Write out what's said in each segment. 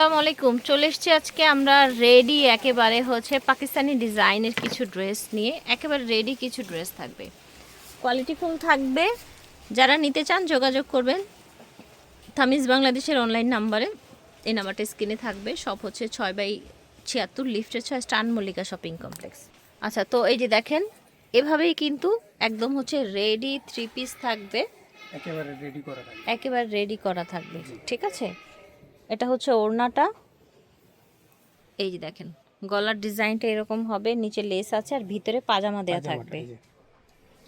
আসসালামু আলাইকুম। চলে এসছি আজকে আমরা রেডি একেবারে হচ্ছে পাকিস্তানি ডিজাইনের কিছু ড্রেস নিয়ে। একেবারে রেডি কিছু ড্রেস থাকবে। কোয়ালিটি কোয়ালিটিফুল থাকবে। যারা নিতে চান যোগাযোগ করবেন। থামিজ বাংলাদেশের অনলাইন নাম্বারে এই নাম্বারটা স্ক্রিনে থাকবে। সব হচ্ছে ছয় বাই ছিয়াত্তর লিফটের ছয় স্টান মল্লিকা শপিং কমপ্লেক্স। আচ্ছা তো এই যে দেখেন এভাবেই কিন্তু একদম হচ্ছে রেডি থ্রি পিস থাকবে। একেবারে রেডি করা থাকে একেবারে রেডি করা থাকবে। ঠিক আছে? এটা হচ্ছে ওড়নাটা। এই যে দেখেন গলার ডিজাইনটা এরকম হবে নিচে লেস আছে আর ভিতরে পাজামা দেয়া থাকবে। এই যে।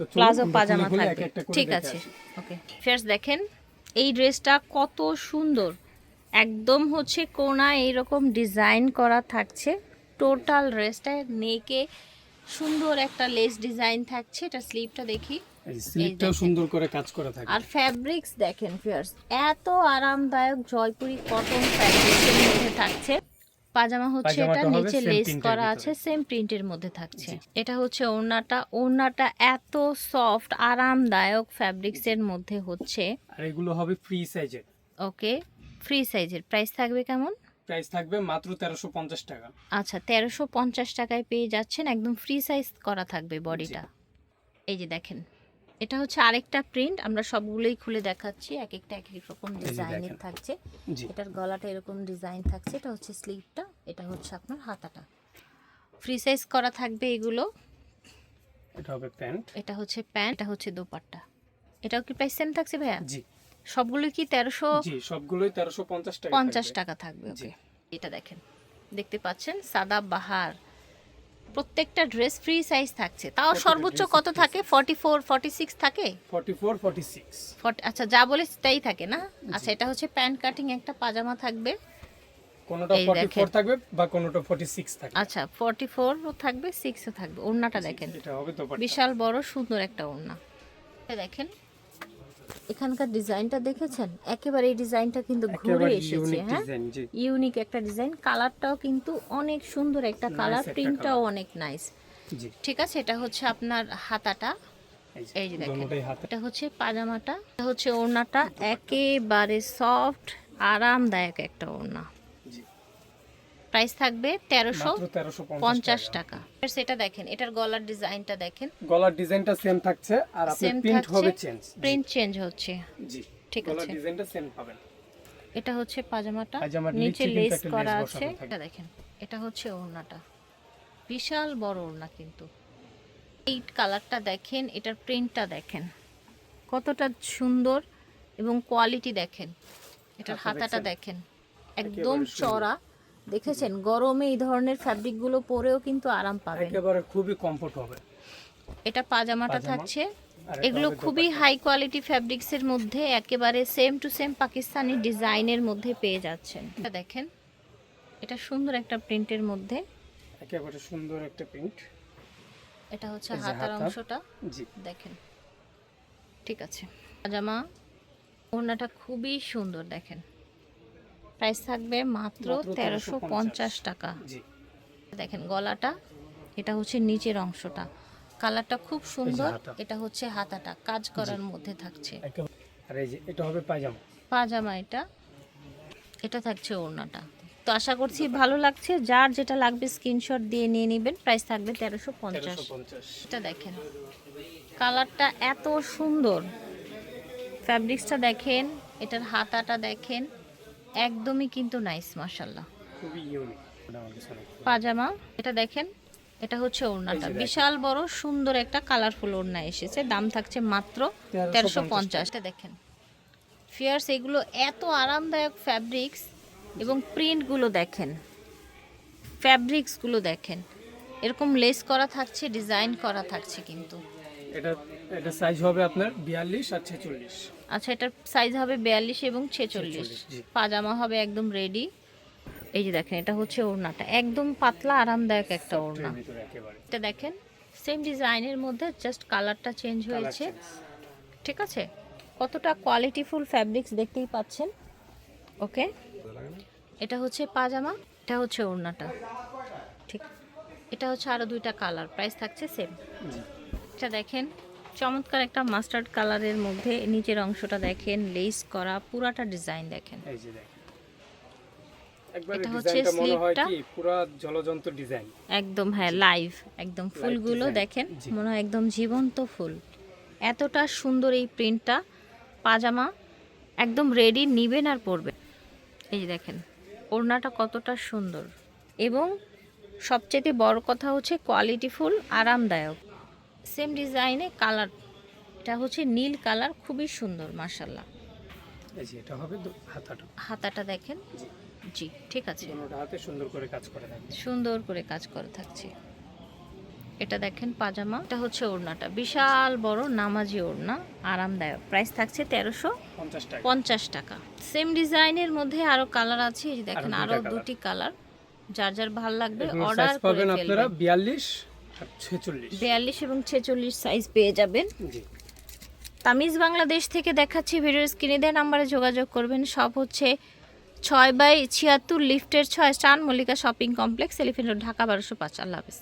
তো চলুন প্লাজো পাজামা থাকবে। ঠিক আছে। ওকে ফার্স্ট দেখেন এই ড্রেসটা কত সুন্দর। একদম হচ্ছে কোনায় এইরকম ডিজাইন করা থাকছে। টোটাল ড্রেসটা নেকে সুন্দর একটা লেস ডিজাইন থাকছে। এটা স্লিপটা দেখি। এই স্লিপটাও সুন্দর করে কাজ করা থাকে। আর ফ্যাব্রিক্স দেখেন ফিয়ার্স এত আরামদায়ক জয়পুরি কটন ফ্যাব্রিক্সের মধ্যে থাকছে। পাজামা হচ্ছে এটা নিচে লেস করা আছে সেম প্রিন্টের মধ্যে থাকছে। এটা হচ্ছে ওড়নাটা ওড়নাটা এত সফট আরামদায়ক ফ্যাব্রিক্সের মধ্যে হচ্ছে। আর এগুলো হবে ফ্রি সাইজের ওকে ফ্রি সাইজের প্রাইস থাকবে কেমন? প্রাইস থাকবে মাত্র তেরোশো পঞ্চাশ টাকা। আচ্ছা তেরোশো পঞ্চাশ টাকায় পেয়ে যাচ্ছেন একদম ফ্রি সাইজ করা থাকবে বডিটা এই যে দেখেন এটা হচ্ছে আরেকটা প্রিন্ট আমরা সবগুলোই খুলে দেখাচ্ছি এক একটা এক এক রকম ডিজাইনের থাকছে। এটার গলাটা এরকম ডিজাইন থাকছে এটা হচ্ছে স্লিভটা এটা হচ্ছে আপনার হাতাটা। ফ্রি সাইজ করা থাকবে এগুলো। এটা হবে প্যান্ট। এটা হচ্ছে প্যান্ট এটা হচ্ছে দোপাট্টা। এটাও কি প্রাইস সেম থাকছে ভাইয়া? জি। সবগুলো কি তেরোশো জি সবগুলোই তেরোশো পঞ্চাশ টাকা পঞ্চাশ। টাকা থাকবে ওকে এটা দেখেন দেখতে পাচ্ছেন সাদা বাহার। প্রত্যেকটা ড্রেস ফ্রি সাইজ থাকছে। তাও সর্বোচ্চ কত থাকে? ফর্টি ফোর ফর্টি সিক্স থাকে 44 46 আচ্ছা যা বলে তাই থাকে না? আচ্ছা এটা হচ্ছে প্যান্ট কাটিং একটা পাজামা থাকবে। কোনোটা এই 44 দেখেন। থাকবে বা কোনোটা 46 থাকবে। আচ্ছা ফর্টি ফোরও থাকবে সিক্সও থাকবে। ওড়নাটা দেখেন। এটা হবে দোপাট্টা। বিশাল বড় সুন্দর একটা ওড়না। এটা দেখেন। এখানকার ডিজাইনটা দেখেছেন? একেবারে এই ডিজাইনটা কিন্তু ঘুরে এসেছে হ্যাঁ? ইউনিক একটা ডিজাইন। কালারটাও কিন্তু অনেক সুন্দর একটা কালার প্রিন্টটাও অনেক নাইস ঠিক আছে? এটা হচ্ছে আপনার হাতাটা। এই যে দেখেন। এটা হচ্ছে পাজামাটা। এটা হচ্ছে ওড়নাটা। একেবারে সফট আরামদায়ক একটা ওড়না। প্রাইস থাকবে তেরোশো পঞ্চাশ টাকা। সেটা দেখেন এটার গলার ডিজাইনটা দেখেন। গলার ডিজাইনটা সেম থাকছে আর আপনার প্রিন্ট হবে চেঞ্জ প্রিন্ট চেঞ্জ হচ্ছে। জি ঠিক গলার আছে। ডিজাইনটা সেম পাবেন। এটা হচ্ছে পাজামাটা নিচে লেস করা আছে। এটা দেখেন এটা হচ্ছে ওড়নাটা। বিশাল বড় ওড়না কিন্তু। এই কালারটা দেখেন এটার প্রিন্টটা দেখেন। কতটা সুন্দর এবং কোয়ালিটি দেখেন। এটার হাতাটা দেখেন। একদম চড়া দেখেছেন? গরমে এই ধরনের ফ্যাব্রিকগুলো পরেও কিন্তু আরাম পাবেন। একেবারে খুবই কমফোর্ট হবে। এটা পাজামাটা থাকছে। এগুলো খুবই হাই কোয়ালিটি ফ্যাব্রিক্সের মধ্যে একেবারে সেম টু সেম পাকিস্তানি ডিজাইনের মধ্যে পেয়ে যাচ্ছেন। এটা দেখেন এটা সুন্দর একটা প্রিন্টের মধ্যে। একেবারে সুন্দর একটা প্রিন্ট এটা হচ্ছে হাতার। অংশটা। জি। দেখেন ঠিক আছে। পাজামা ওড়নাটা খুবই সুন্দর দেখেন। প্রাইস থাকবে মাত্র তেরোশো পঞ্চাশ টাকা। দেখেন গলাটা এটা হচ্ছে নিচের অংশটা। কালারটা খুব সুন্দর এটা হচ্ছে হাতাটা কাজ করার মধ্যে থাকছে। আর এই যে এটা হবে পায়জামা। পাজামা এটা। এটা থাকছে ওড়নাটা। তো আশা করছি ভালো লাগছে। যার যেটা লাগবে স্ক্রিনশট দিয়ে নিয়ে নেবেন। প্রাইস থাকবে তেরোশো পঞ্চাশ। এটা দেখেন কালারটা এত সুন্দর। ফ্যাব্রিক্সটা দেখেন এটার হাতাটা দেখেন। একদমই কিন্তু নাইস মাসাল্লাহ খুবই ইউনিক। পাজামা এটা দেখেন এটা হচ্ছে ওড়নাটা। বিশাল বড় সুন্দর একটা কালারফুল ওড়না এসেছে। দাম থাকছে মাত্র তেরোশো পঞ্চাশটা দেখেন। ফিয়ার্স এগুলো এত আরামদায়ক ফ্যাব্রিক্স এবং প্রিন্টগুলো দেখেন। ফ্যাব্রিক্সগুলো দেখেন। এরকম লেস করা থাকছে ডিজাইন করা থাকছে কিন্তু। এটা এটা সাইজ হবে আপনার বিয়াল্লিশ আর ছেচল্লিশ। আচ্ছা এটার সাইজ হবে বিয়াল্লিশ এবং ছেচল্লিশ। 46, পাজামা হবে একদম রেডি এই যে দেখেন এটা হচ্ছে ওড়নাটা। একদম পাতলা আরামদায়ক একটা ওড়না। এটা দেখেন সেম ডিজাইনের মধ্যে জাস্ট কালারটা চেঞ্জ হয়েছে। ঠিক আছে? কতটা কোয়ালিটিফুল ফ্যাব্রিক্স দেখতেই পাচ্ছেন। ওকে এটা হচ্ছে পাজামা এটা হচ্ছে ওড়নাটা। ঠিক। এটা হচ্ছে আরও দুইটা কালার প্রাইস থাকছে সেম এটা দেখেন চমৎকার একটা মাস্টার্ড কালারের মধ্যে নিচের অংশটা দেখেন লেস করা পুরাটা ডিজাইন দেখেন। এই যে দেখেন। এটা হচ্ছে স্লিপটা। পুরা জলযন্ত্র ডিজাইন। একদম হ্যাঁ লাইভ একদম ফুলগুলো দেখেন মনে হয় একদম জীবন্ত ফুল। এতটা সুন্দর এই প্রিন্টটা পাজামা একদম রেডি নিবেন আর পরবেন। এই যে দেখেন ওড়নাটা কতটা সুন্দর। এবং সবচেয়ে বড় কথা হচ্ছে কোয়ালিটি ফুল আরামদায়ক। সেম ডিজাইনে কালার এটা হচ্ছে নীল কালার খুবই সুন্দর মার্শাল্লাহ এটা হবে হাতাটা। হাতাটা দেখেন? জি। ঠিক আছে। হাতে সুন্দর করে কাজ করে সুন্দর করে কাজ করে থাকছে। এটা দেখেন পাজামা এটা হচ্ছে ওড়নাটা। বিশাল বড় নামাজি ওড়না আরামদায়ক। প্রাইস থাকছে তেরোশো পঞ্চাশ টাকা। সেম ডিজাইনের মধ্যে আরও কালার আছে দেখেন আরও দুটি কালার। যার যার ভালো লাগবে অর্ডার সাইজ করে আপনারা বিয়াল্লিশ বিয়াল্লিশ এবং ছেচল্লিশ সাইজ পেয়ে যাবেন। তামিজ বাংলাদেশ থেকে দেখাচ্ছি ভিডিও স্ক্রিনে দেওয়া নাম্বারে যোগাযোগ করবেন। সব হচ্ছে ছয় বাই ছিয়াত্তর লিফটের ছয় স্টান Mallika shopping complex elephant road Dhaka বারোশো পাঁচ। আল্লাহ হাফিজ।